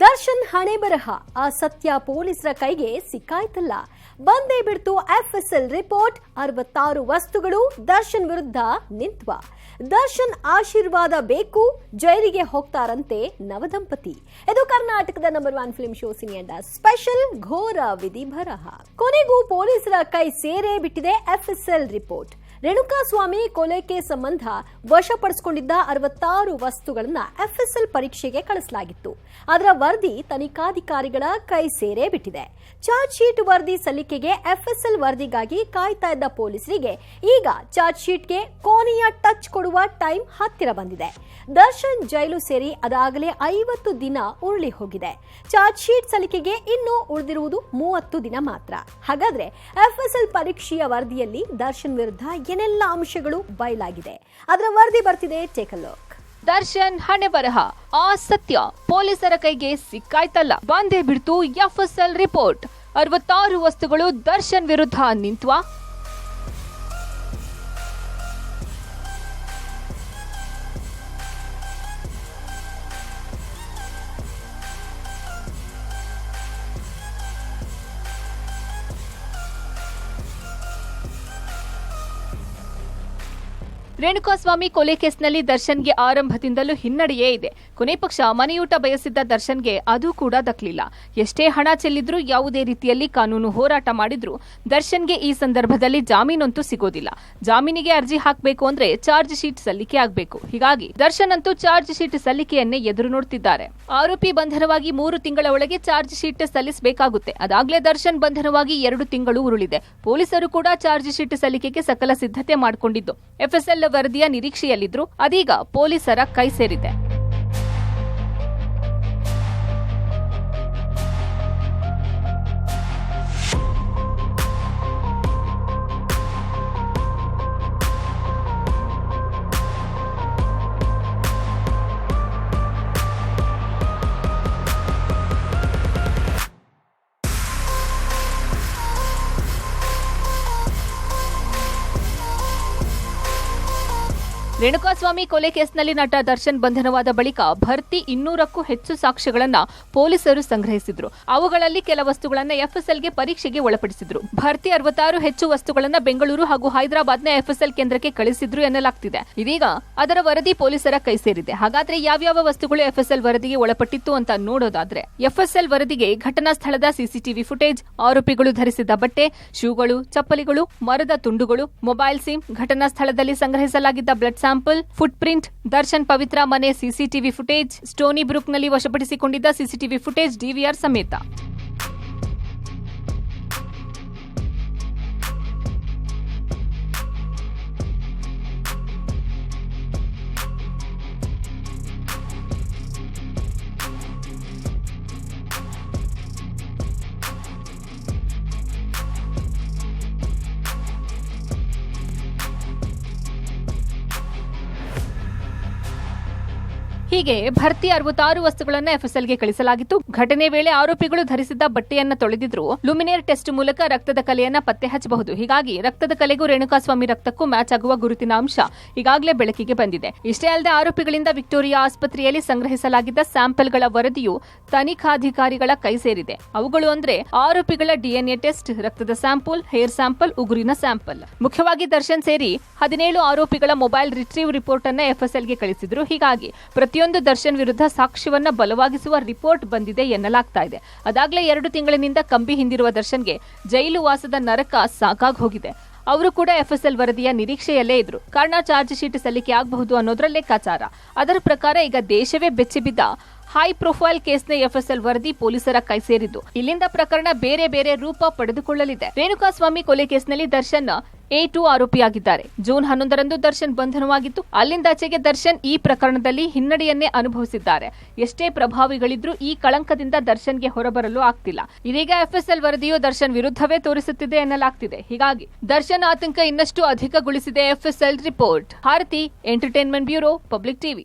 ದರ್ಶನ್ ಹಣೆ ಬರಹ. ಆ ಸತ್ಯ ಪೊಲೀಸರ ಕೈಗೆ ಸಿಕ್ಕಾಯ್ತಲ್ಲ. ಬಂದೇ ಬಿಡ್ತು ಎಫ್ಎಸ್ಎಲ್ ರಿಪೋರ್ಟ್. ಅರವತ್ತಾರು ವಸ್ತುಗಳು ದರ್ಶನ್ ವಿರುದ್ಧ ನಿಂತ್ವ. ದರ್ಶನ್ ಆಶೀರ್ವಾದ ಬೇಕು. ಜೈಲಿಗೆ ಹೋಗ್ತಾರಂತೆ ನವದಂಪತಿ. ಇದು ಕರ್ನಾಟಕದ ನಂಬರ್ ಒನ್ ಫಿಲ್ಮ್ ಶೋ ಸಿನಿಯಂಡ ಸ್ಪೆಷಲ್ ಘೋರ ವಿಧಿ ಬರಹ. ಕೊನೆಗೂ ಪೊಲೀಸರ ಕೈ ಸೇರೇ ಬಿಟ್ಟಿದೆ ಎಫ್ಎಸ್ಎಲ್ ರಿಪೋರ್ಟ್. ರೇಣುಕಾಸ್ವಾಮಿ ಕೊಲೆಗೆ ಸಂಬಂಧ ವಶಪಡಿಸಿಕೊಂಡಿದ್ದ ಅರವತ್ತಾರು ವಸ್ತುಗಳನ್ನ ಎಫ್ಎಸ್ಎಲ್ ಪರೀಕ್ಷೆಗೆ ಕಳಿಸಲಾಗಿತ್ತು. ಅದರ ವರದಿ ತನಿಖಾಧಿಕಾರಿಗಳ ಕೈ ಸೇರೇ ಬಿಟ್ಟಿದೆ. ಚಾರ್ಜ್ ಶೀಟ್ ವರದಿ ಸಲ್ಲಿಕೆಗೆ ಎಫ್ಎಸ್ಎಲ್ ವರದಿಗಾಗಿ ಕಾಯ್ತಾ ಇದ್ದ ಪೊಲೀಸರಿಗೆ ಈಗ ಚಾರ್ಜ್ ಶೀಟ್ಗೆ ಕೋನೆಯ ಟಚ್ ಕೊಡುವ ಟೈಮ್ ಹತ್ತಿರ ಬಂದಿದೆ. ದರ್ಶನ್ ಜೈಲು ಸೇರಿ ಅದಾಗಲೇ ಐವತ್ತು ದಿನ ಉರುಳಿ ಹೋಗಿದೆ. ಚಾರ್ಜ್ ಶೀಟ್ ಸಲ್ಲಿಕೆಗೆ ಇನ್ನೂ ಉಳಿದಿರುವುದು ಮೂವತ್ತು ದಿನ ಮಾತ್ರ. ಹಾಗಾದ್ರೆ ಎಫ್ಎಸ್ಎಲ್ ಪರೀಕ್ಷೆಯ ವರದಿಯಲ್ಲಿ ದರ್ಶನ್ ವಿರುದ್ಧ ಏನೆಲ್ಲ ಅಂಶಗಳು ಬಯಲಾಗಿದೆ? ಅದರ ವರದಿ ಬರ್ತಿದೆ ಟೇಕ್ ದರ್ಶನ್ ಹಣೆ ಬರಹ. ಆ ಸತ್ಯ ಪೊಲೀಸರ ಕೈಗೆ ಸಿಕ್ಕಾಯ್ತಲ್ಲ. ಬಂದೇ ಬಿಡ್ತು ಎಫ್ಎಸ್ಎಲ್ ರಿಪೋರ್ಟ್. ಅರವತ್ತಾರು ವಸ್ತುಗಳು ದರ್ಶನ್ ವಿರುದ್ಧ ನಿಂತ್ವಾ. ರೇಣುಕಾಸ್ವಾಮಿ ಕೊಲೆ ಕೇಸ್ನಲ್ಲಿ ದರ್ಶನ್ಗೆ ಆರಂಭದಿಂದಲೂ ಹಿನ್ನಡೆಯೇ ಇದೆ. ಕೊನೆ ಪಕ್ಷ ಮನೆಯೂಟ ಬಯಸಿದ್ದ ದರ್ಶನ್ಗೆ ಅದು ಕೂಡ ದಕ್ಕಲಿಲ್ಲ ಎಷ್ಟೇ ಹಣ ಚೆಲ್ಲಿದ್ರೂ ಯಾವುದೇ ರೀತಿಯಲ್ಲಿ ಕಾನೂನು ಹೋರಾಟ ಮಾಡಿದ್ರೂ ದರ್ಶನ್ಗೆ ಈ ಸಂದರ್ಭದಲ್ಲಿ ಜಾಮೀನಂತೂ ಸಿಗೋದಿಲ್ಲ. ಜಾಮೀನಿಗೆ ಅರ್ಜಿ ಹಾಕಬೇಕು ಅಂದ್ರೆ ಚಾರ್ಜ್ ಶೀಟ್ ಸಲ್ಲಿಕೆ ಆಗಬೇಕು. ಹೀಗಾಗಿ ದರ್ಶನ್ ಅಂತೂ ಚಾರ್ಜ್ ಶೀಟ್ ಸಲ್ಲಿಕೆಯನ್ನೇ ಎದುರು ನೋಡುತ್ತಿದ್ದಾರೆ ಆರೋಪಿ ಬಂಧನವಾಗಿ ಮೂರು ತಿಂಗಳ ಒಳಗೆ ಚಾರ್ಜ್ ಶೀಟ್ ಸಲ್ಲಿಸಬೇಕಾಗುತ್ತೆ. ಅದಾಗಲೇ ದರ್ಶನ್ ಬಂಧನವಾಗಿ ಎರಡು ತಿಂಗಳು ಉರುಳಿದೆ. ಪೊಲೀಸರು ಕೂಡ ಚಾರ್ಜ್ ಶೀಟ್ ಸಲ್ಲಿಕೆಗೆ ಸಕಲ ಸಿದ್ಧತೆ ಮಾಡಿಕೊಂಡಿದ್ದು. ಎಫ್ಎಸ್ಎಲ್ ವರದಿಯ ನಿರೀಕ್ಷೆಯಲ್ಲಿದ್ರು ಅದೀಗ ಪೊಲೀಸರ ಕೈ ಸೇರಿದೆ. ರೇಣುಕಾಸ್ವಾಮಿ ಕೊಲೆ ಕೇಸ್ನಲ್ಲಿ ನಟ ದರ್ಶನ್ ಬಂಧನವಾದ ಬಳಿಕ ಭರ್ತಿ ಇನ್ನೂರಕ್ಕೂ ಹೆಚ್ಚು ಸಾಕ್ಷ್ಯಗಳನ್ನ ಪೊಲೀಸರು ಸಂಗ್ರಹಿಸಿದ್ರು. ಅವುಗಳಲ್ಲಿ ಕೆಲ ವಸ್ತುಗಳನ್ನ ಎಫ್ಎಸ್ಎಲ್ಗೆ ಪರೀಕ್ಷೆಗೆ ಒಳಪಡಿಸಿದ್ರು. ಭರ್ತಿ ಅರವತ್ತಾರು ಹೆಚ್ಚು ವಸ್ತುಗಳನ್ನ ಬೆಂಗಳೂರು ಹಾಗೂ ಹೈದರಾಬಾದ್ನ ಎಫ್ಎಸ್ಎಲ್ ಕೇಂದ್ರಕ್ಕೆ ಕಳಿಸಿದ್ರು ಎನ್ನಲಾಗ್ತಿದೆ. ಇದೀಗ ಅದರ ವರದಿ ಪೊಲೀಸರ ಕೈ ಸೇರಿದೆ. ಹಾಗಾದ್ರೆ ಯಾವ್ಯಾವ ವಸ್ತುಗಳು ಎಫ್ಎಸ್ಎಲ್ ವರದಿಗೆ ಒಳಪಟ್ಟಿತ್ತು ಅಂತ ನೋಡೋದಾದ್ರೆ, ಎಫ್ಎಸ್ಎಲ್ ವರದಿಗೆ ಘಟನಾ ಸ್ಥಳದ ಸಿಸಿಟಿವಿ ಫುಟೇಜ್, ಆರೋಪಿಗಳು ಧರಿಸಿದ ಬಟ್ಟೆ, ಶೂಗಳು, ಚಪ್ಪಲಿಗಳು, ಮರದ ತುಂಡುಗಳು, ಮೊಬೈಲ್ ಸಿಮ್ ಘಟನಾ ಸ್ಥಳದಲ್ಲಿ ಸಂಗ್ರಹಿಸಲಾಗಿದ್ದ blood sample footprint Darshan Pavithra ಮನೆ ಸಿಸಿಟಿವಿ ಫುಟೇಜ್ ಸ್ಟೋನಿ ಬ್ರೂಕ್ನಲ್ಲಿ ವಶಪಡಿಸಿಕೊಂಡಿದ್ದ ಸಿಸಿಟಿವಿ ಫುಟೇಜ್ ಡಿವಿಆರ್ ಸಮೇತ. ಹೀಗೆ ಭರ್ತಿ ಅರವತ್ತಾರು ವಸ್ತುಗಳನ್ನ ಎಫ್ಎಸ್ಎಲ್ಗೆ ಕಳಿಸಲಾಗಿತ್ತು. ಘಟನೆ ವೇಳೆ ಆರೋಪಿಗಳು ಧರಿಸಿದ್ದ ಬಟ್ಟೆಯನ್ನ ತೊಳೆದಿದ್ರು. ಲುಮಿನೇರ್ ಟೆಸ್ಟ್ ಮೂಲಕ ರಕ್ತದ ಕಲೆಯನ್ನ ಪತ್ತೆ ಹಚ್ಚಬಹುದು. ಹೀಗಾಗಿ ರಕ್ತದ ಕಲೆಗೂ ರೇಣುಕಾಸ್ವಾಮಿ ರಕ್ತಕ್ಕೂ ಮ್ಯಾಚ್ ಆಗುವ ಗುರುತಿನ ಅಂಶ ಈಗಾಗಲೇ ಬೆಳಕಿಗೆ ಬಂದಿದೆ. ಇಷ್ಟೇ ಅಲ್ಲದೆ ಆರೋಪಿಗಳಿಂದ ವಿಕ್ಟೋರಿಯಾ ಆಸ್ಪತ್ರೆಯಲ್ಲಿ ಸಂಗ್ರಹಿಸಲಾಗಿದ್ದ ಸ್ಯಾಂಪಲ್ಗಳ ವರದಿಯು ತನಿಖಾಧಿಕಾರಿಗಳ ಕೈ ಸೇರಿದೆ. ಅವುಗಳು ಅಂದ್ರೆ ಆರೋಪಿಗಳ ಡಿಎನ್ಎ ಟೆಸ್ಟ್, ರಕ್ತದ ಸ್ಯಾಂಪಲ್, ಹೇರ್ ಸ್ಯಾಂಪಲ್, ಉಗುರಿನ ಸ್ಯಾಂಪಲ್. ಮುಖ್ಯವಾಗಿ ದರ್ಶನ್ ಸೇರಿ ಹದಿನೇಳು ಆರೋಪಿಗಳ ಮೊಬೈಲ್ ರಿಟ್ರೀವ್ ರಿಪೋರ್ಟ್ ಅನ್ನ ಎಫ್ಎಸ್ಎಲ್ಗೆ ಕಳಿಸಿದ್ರು. ಹೀಗಾಗಿ ಪ್ರತಿಯೊಂದು ದರ್ಶನ್ ವಿರುದ್ಧ ಸಾಕ್ಷ್ಯವನ್ನ ಬಲವಾಗಿಸುವ ರಿಪೋರ್ಟ್ ಬಂದಿದೆ ಎನ್ನಲಾಗ್ತಾ ಇದೆ. ಅದಾಗಲೇ ಎರಡು ತಿಂಗಳಿನಿಂದ ಕಂಬಿ ಹಿಂದಿರುವ ದರ್ಶನ್ಗೆ ಜೈಲು ವಾಸದ ನರಕ ಸಾಕಾಗ್ ಹೋಗಿದೆ. ಅವರು ಕೂಡ ಎಫ್ಎಸ್ಎಲ್ ವರದಿಯ ನಿರೀಕ್ಷೆಯಲ್ಲೇ ಇದ್ರು. ಕಾರಣ ಚಾರ್ಜ್ ಶೀಟ್ ಸಲ್ಲಿಕೆ ಆಗಬಹುದು ಅನ್ನೋದ್ರ ಲೆಕ್ಕಾಚಾರ ಅದರ ಪ್ರಕಾರ ಈಗ ದೇಶವೇ ಬೆಚ್ಚಿಬಿದ್ದ ಹೈ ಪ್ರೊಫೈಲ್ ಕೇಸ್ನ ಎಫ್ಎಸ್ಎಲ್ ವರದಿ ಪೊಲೀಸರ ಕೈ ಸೇರಿದ್ದು. ಇಲ್ಲಿಂದ ಪ್ರಕರಣ ಬೇರೆ ಬೇರೆ ರೂಪ ಪಡೆದುಕೊಳ್ಳಲಿದೆ. ರೇಣುಕಾಸ್ವಾಮಿ ಕೊಲೆ ಕೇಸ್ನಲ್ಲಿ ದರ್ಶನ್ ಎ ಟು ಆರೋಪಿಯಾಗಿದ್ದಾರೆ. ಜೂನ್ ಹನ್ನೊಂದರಂದು ದರ್ಶನ್ ಬಂಧನವಾಗಿತ್ತು. ಅಲ್ಲಿಂದಾಚೆಗೆ ದರ್ಶನ್ ಈ ಪ್ರಕರಣದಲ್ಲಿ ಹಿನ್ನಡೆಯನ್ನೇ ಅನುಭವಿಸಿದ್ದಾರೆ. ಎಷ್ಟೇ ಪ್ರಭಾವಿಗಳಿದ್ರೂ ಈ ಕಳಂಕದಿಂದ ದರ್ಶನ್ಗೆ ಹೊರಬರಲು ಆಗ್ತಿಲ್ಲ. ಇದೀಗ ಎಫ್ಎಸ್ಎಲ್ ವರದಿಯು ದರ್ಶನ್ ವಿರುದ್ಧವೇ ತೋರಿಸುತ್ತಿದೆ ಎನ್ನಲಾಗ್ತಿದೆ. ಹೀಗಾಗಿ ದರ್ಶನ್ ಆತಂಕ ಇನ್ನಷ್ಟು ಅಧಿಕಗೊಳಿಸಿದೆ FSL report. Bharathi entertainment bureau, public TV.